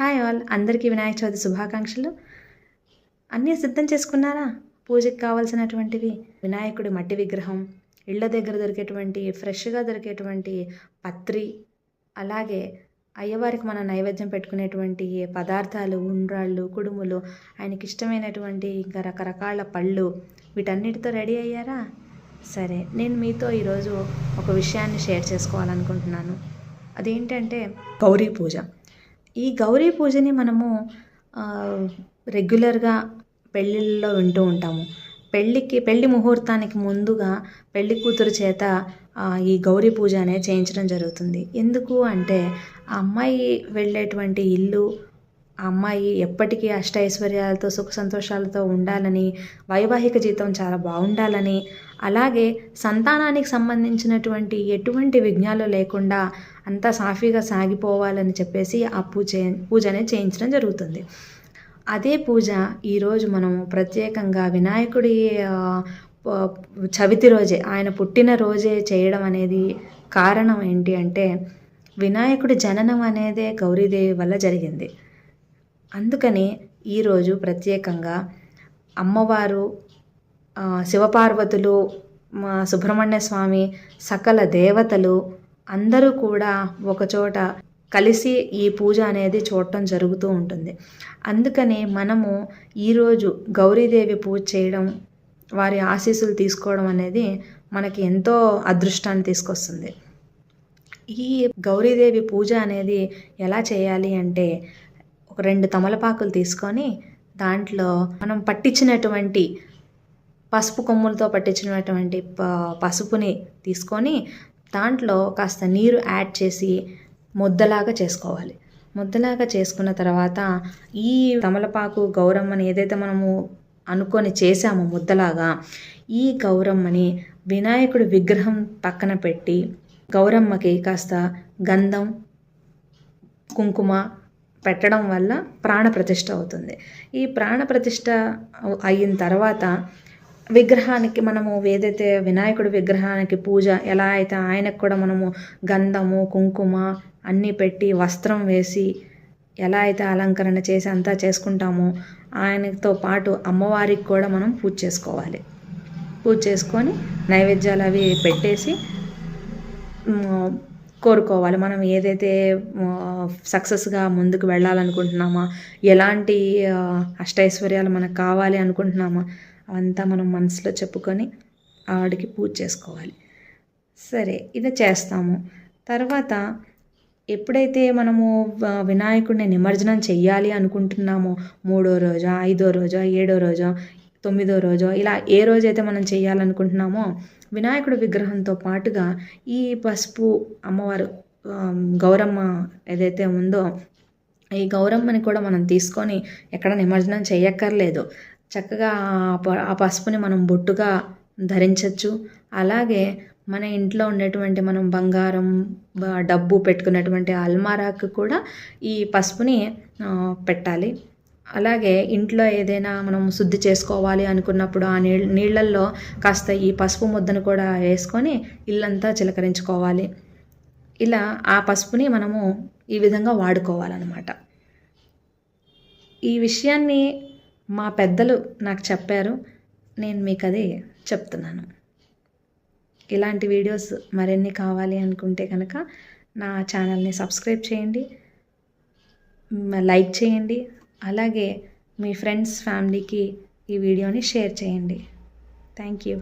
Hi all. అందరికీ వినాయక చవితి శుభాకాంక్షలు. అన్నీ సిద్ధం చేసుకున్నారా? పూజకి కావాల్సినటువంటివి వినాయకుడి మట్టి విగ్రహం ఇళ్ళ దగ్గర దొరికేటువంటి ఫ్రెష్గా దొరికేటువంటి పత్రి అలాగే అయ్యవారికి మనం నైవేద్యం పెట్టుకునేటువంటి పదార్థాలు ఉండ్రాళ్ళు కుడుములు ఆయనకి ఇష్టమైనటువంటి ఇంకా రకరకాల పళ్ళు వీటన్నిటితో రెడీ అయ్యారా? సరే నేను మీతో ఈరోజు ఒక విషయాన్ని షేర్ చేసుకోవాలనుకుంటున్నాను. అదేంటంటే గౌరీ పూజ. ఈ గౌరీ పూజని మనము రెగ్యులర్గా పెళ్ళిళ్ళలో వింటూ ఉంటాము. పెళ్ళికి పెళ్ళి ముహూర్తానికి ముందుగా పెళ్ళి కూతురు చేత ఈ గౌరీ పూజ అనేది చేయించడం జరుగుతుంది. ఎందుకు అంటే ఆ అమ్మాయి వెళ్ళేటువంటి ఇల్లు ఆ అమ్మాయి ఎప్పటికీ అష్టైశ్వర్యాలతో సుఖ సంతోషాలతో ఉండాలని వైవాహిక జీవితం చాలా బాగుండాలని అలాగే సంతానానికి సంబంధించినటువంటి ఎటువంటి విఘ్నాలు లేకుండా అంతా సాఫీగా సాగిపోవాలని చెప్పేసి ఆ పూజ పూజ అనేది చేయించడం జరుగుతుంది. అదే పూజ ఈరోజు మనం ప్రత్యేకంగా వినాయకుడి చవితి రోజే ఆయన పుట్టిన రోజే చేయడం అనేది కారణం ఏంటి అంటే వినాయకుడి జననం అనేదే గౌరీదేవి వల్ల జరిగింది. అందుకని ఈరోజు ప్రత్యేకంగా అమ్మవారు శివపార్వతులు సుబ్రహ్మణ్య స్వామి సకల దేవతలు అందరూ కూడా ఒకచోట కలిసి ఈ పూజ అనేది చూడటం జరుగుతూ ఉంటుంది. అందుకని మనము ఈరోజు గౌరీదేవి పూజ చేయడం వారి ఆశీస్సులు తీసుకోవడం అనేది మనకి ఎంతో అదృష్టాన్ని తీసుకొస్తుంది. ఈ గౌరీదేవి పూజ అనేది ఎలా చేయాలి అంటే ఒక రెండు తమలపాకులు తీసుకొని దాంట్లో మనం పట్టించినటువంటి పసుపు కొమ్ములతో పట్టించినటువంటి ప పసుపుని తీసుకొని దాంట్లో కాస్త నీరు యాడ్ చేసి ముద్దలాగా చేసుకోవాలి. ముద్దలాగా చేసుకున్న తర్వాత ఈ తమలపాకు గౌరమ్మని ఏదైతే మనము అనుకొని చేసామో ముద్దలాగా ఈ గౌరమ్మని వినాయకుడి విగ్రహం పక్కన పెట్టి గౌరమ్మకి కాస్త గంధం కుంకుమ పెట్టడం వల్ల ప్రాణప్రతిష్ఠ అవుతుంది. ఈ ప్రాణప్రతిష్ఠ అయిన తర్వాత విగ్రహానికి మనము ఏదైతే వినాయకుడి విగ్రహానికి పూజ ఎలా అయితే ఆయనకు కూడా మనము గంధము కుంకుమ అన్నీ పెట్టి వస్త్రం వేసి ఎలా అయితే అలంకరణ చేసి అంతా చేసుకుంటామో ఆయనతో పాటు అమ్మవారికి కూడా మనం పూజ చేసుకోవాలి. పూజ చేసుకొని నైవేద్యాలు అవి పెట్టేసి కోరుకోవాలి. మనం ఏదైతే సక్సెస్గా ముందుకు వెళ్ళాలనుకుంటున్నామో ఎలాంటి అష్టైశ్వర్యాలు మనకు కావాలి అనుకుంటున్నామో అవంతా మనం మనసులో చెప్పుకొని ఆవిడకి పూజ చేసుకోవాలి. సరే ఇది చేస్తాము. తర్వాత ఎప్పుడైతే మనము వినాయకుడిని నిమజ్జనం చెయ్యాలి అనుకుంటున్నామో మూడో రోజో ఐదో రోజో ఏడో రోజో తొమ్మిదో రోజో ఇలా ఏ రోజైతే మనం చేయాలనుకుంటున్నామో వినాయకుడి విగ్రహంతో పాటుగా ఈ పసుపు అమ్మవారు గౌరమ్మ ఏదైతే ఉందో ఈ గౌరమ్మని కూడా మనం తీసుకొని ఎక్కడ నిమజ్జనం చేయక్కర్లేదు చక్కగా ఆ పసుపుని మనం బొట్టుగా ధరించవచ్చు అలాగే మన ఇంట్లో ఉండేటువంటి మనం బంగారం డబ్బు పెట్టుకున్నటువంటి అల్మారాకు కూడా ఈ పసుపుని పెట్టాలి. అలాగే ఇంట్లో ఏదైనా మనం శుద్ధి చేసుకోవాలి అనుకున్నప్పుడు ఆ నీళ్ళ నీళ్ళల్లో కాస్త ఈ పసుపు ముద్దను కూడా వేసుకొని ఇల్లంతా చిలకరించుకోవాలి. ఇలా ఆ పసుపుని మనము ఈ విధంగా వాడుకోవాలన్నమాట. ఈ విషయాన్ని మా పెద్దలు నాకు చెప్పారు నేను మీకు అది చెప్తున్నాను. ఇలాంటి వీడియోస్ మరిన్ని కావాలి అనుకుంటే కనుక నా ఛానల్ని సబ్స్క్రైబ్ చేయండి లైక్ చేయండి అలాగే మీ ఫ్రెండ్స్ ఫ్యామిలీకి ఈ వీడియోని షేర్ చేయండి. Thank you.